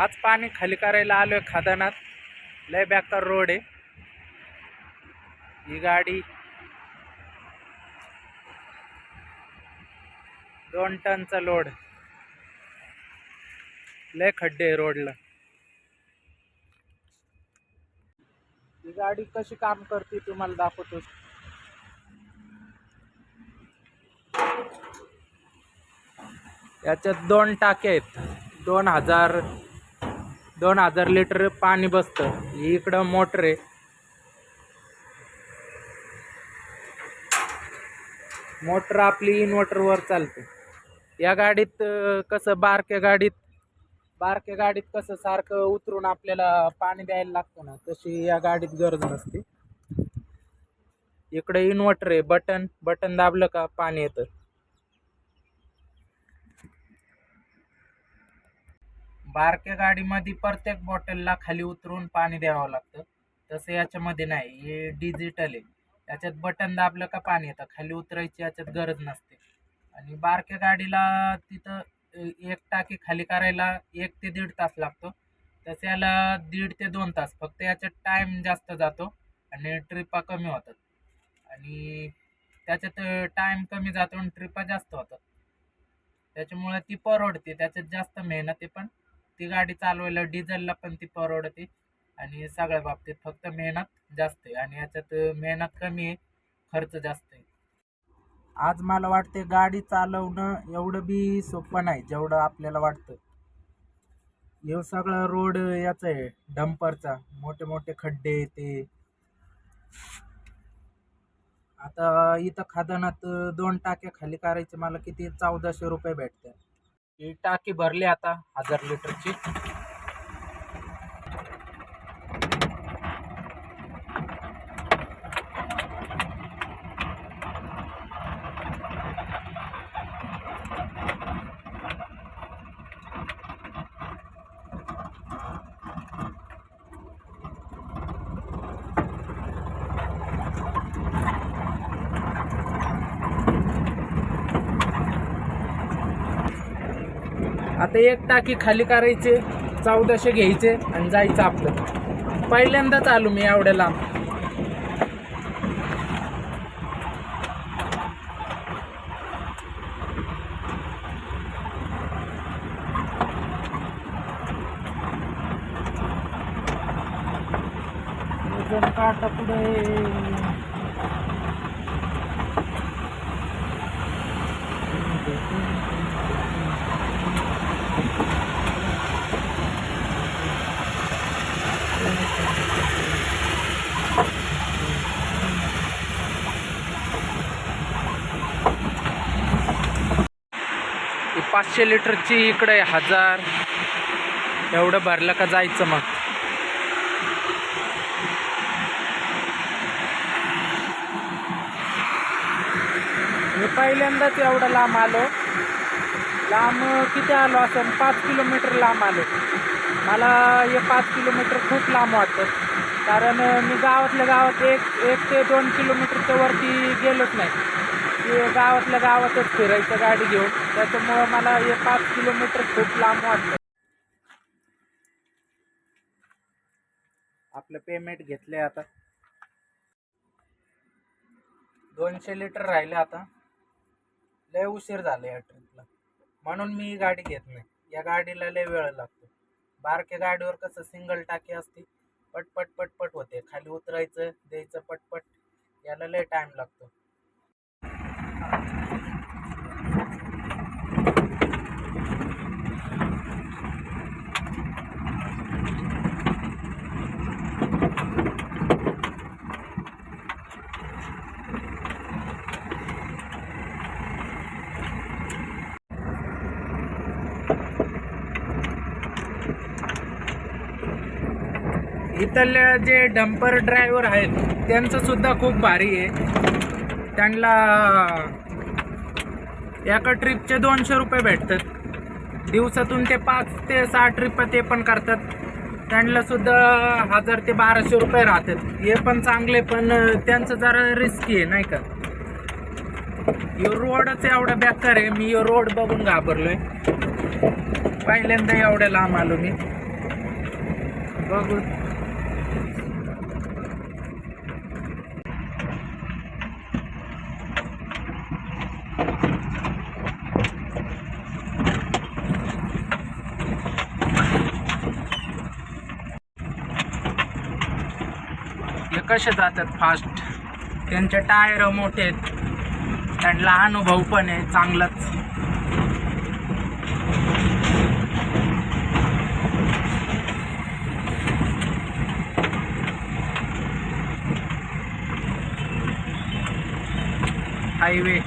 आज पाणी खाली करायला आलोय खादानात. लय बेकार रोड आहे. ही गाडी दोन टनचा लोड लय खड्डे आहे रोडला. ही गाडी कशी काम करते तुम्हाला दाखवतो. याच्यात दोन टाके आहेत. दोन हजार दोन हजार लिटर पाणी बसतं. इकडं मोटर आहे. मोटर आपली इन्व्हर्टरवर चालते. या गाडीत कसं बारक्या गाडीत बारक्या गाडीत कसं सारखं उतरून आपल्याला पाणी द्यायला लागतं ना तशी या गाडीत गरज नसते. इकडे इन्व्हर्टर आहे बटन बटन दाबलं का पाणी येतं. बारक्या गाडीमध्ये प्रत्येक बॉटलला खाली उतरून पाणी द्यावं लागतं. तसं याच्यामध्ये नाही हे डिजिटल आहे. याच्यात बटन दाबलं का पाणी येतं. खाली उतरायची याच्यात गरज नसते. आणि बारक्या गाडीला तिथं एक टाकी खाली करायला एक ते दीड तास लागतो. तसं याला दीड ते दोन तास. फक्त याच्यात टाईम जास्त जातो आणि ट्रिपा कमी होतात. आणि त्याच्यात टाईम कमी जातो आणि ट्रिपा जास्त होतात. त्याच्यामुळे ती परवडते. त्याच्यात जास्त मेहनत आहे पण. ती गाडी चालवायला डिझेलला पण ती परवडते. आणि सगळ्या बाबतीत फक्त मेहनत जास्त आहे आणि याच्यात मेहनत कमी आहे खर्च जास्त आहे. आज मला वाटते गाडी चालवणं एवढं बी सोपं नाही जेवढं आपल्याला वाटतं. हे सगळं रोड याचा आहे डंपरचा मोठे मोठे खड्डे ते. आता इथं खादानात दोन टाक्या खाली करायचे मला किती चौदाशे रुपये भेटतात. ही टाकी भरली आता हजार लिटरची. आता एक टाकी खाली करायचे चौदाशे घ्यायचे आणि जायचं आपलं. पहिल्यांदाच आलो मी एवढ्या लांब. काटा पुढे. ही पाचशे लिटरची इकडे हजार. एवढं भरलं का जायचं मग. मी पहिल्यांदाच एवढं लांब आलो. लांब किती आलो असं पाच किलोमीटर लांब आलो. मला हे पाच किलोमीटर खूप लांब वाटतं. कारण मी गावातल्या गावात एक एक ते दोन किलोमीटरच्या वरती गेलोच नाही. की गावातल्या गावातच फिरायचं गाडी घेऊन. त्याच्यामुळं मला हे पाच किलोमीटर खूप लांब वाटतं आपलं पेमेंट घेतलंय आता. दोनशे लिटर राहिले आता. लय उशीर झाला या ट्रिपला म्हणून मी ही गाडी घेत नाही. या गाडीला लय वेळ लागतो. बारक्या गाडीवर कसं सिंगल टाकी असते पटपट पटपट होते. खाली उतरायचं द्यायचं पटपट. याला लय टाइम लागतो. इथल्या जे डंपर ड्रायव्हर आहेत त्यांचं सुद्धा खूप भारी आहे. त्यांना एका ट्रिपचे दोनशे रुपये भेटतात. दिवसातून ते पाच ते सहा ट्रिप ते पण करतात. त्यांना सुद्धा हजार ते बाराशे रुपये राहतात. हे पण चांगले पण त्यांचं जरा रिस्की आहे नाही का? यो रोडच एवढा बेकार आहे. मी यो रोड बघून घाबरलोय. पहिल्यांदा एवढ्या लांब आलो मी. बघू हे कसे जातात फास्ट त्यांचे टायर मोठे आहेत. त्यांना अनुभव पण आहे चांगलाच. हायवे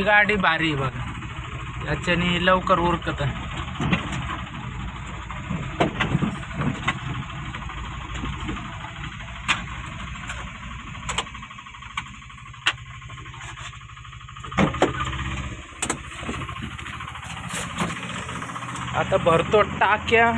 ही गाडी भारी आहे बघा. याच्याने लवकर उरकत. आता भरतो टाक्या.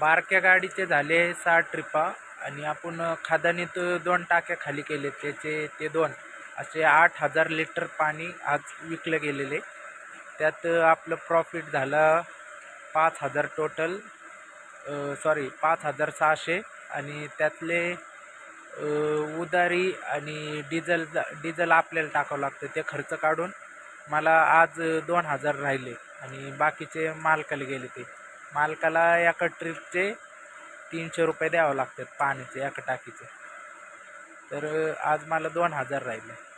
बारक्या गाडीचे झाले सहा ट्रिपा आणि आपण खादानीत दोन टाक्या खाली केले त्याचे ते दोन. असे आठ हजार लिटर पाणी आज विकले गेलेले. त्यात आपलं प्रॉफिट झालं पाच हजार टोटल सॉरी पाच हजार सहाशे. आणि त्यातले उदारी आणि डिझेल डिझेल आपल्याला टाकावं लागतं ते खर्च काढून मला आज दोन हजार राहिले आणि बाकीचे मालकाला गेले ते. मालकाला एका ट्रिपचे तीनशे रुपये द्यावं लागतात पाण्याचे एका टाकीचे. तर आज मला दोन हजार राहिले.